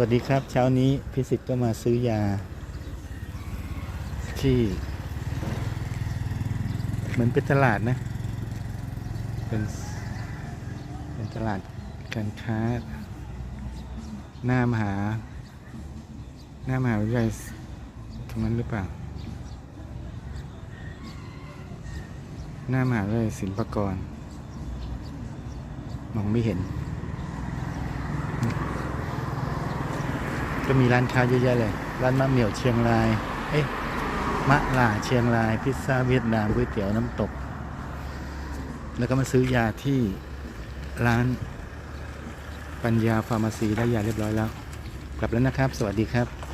วัสดีครับ เช้านี้พิสิทธิ์ก็มาซื้อยา ที่เหมือนเป็นตลาดนะ เป็นเป็นตลาดการค้า หน้ามหา หน้ามหาวิทยาลัยตรงนั้นหรือเปล่า หน้ามหาวิทยาลัยศิลปากร มองไม่เห็น ก็มีร้านค้าเยอะแยะเลย ร้านมะเหมี่ยวเชียงราย เอ๊ะ มะหล่าเชียงราย พิซซ่าเวียดนามก๋วยเตี๋ยวน้ำตก แล้วก็มาซื้อยาที่ร้านปัญญาฟาร์มาซีได้ยาเรียบร้อยแล้ว กลับแล้วนะครับ สวัสดีครับ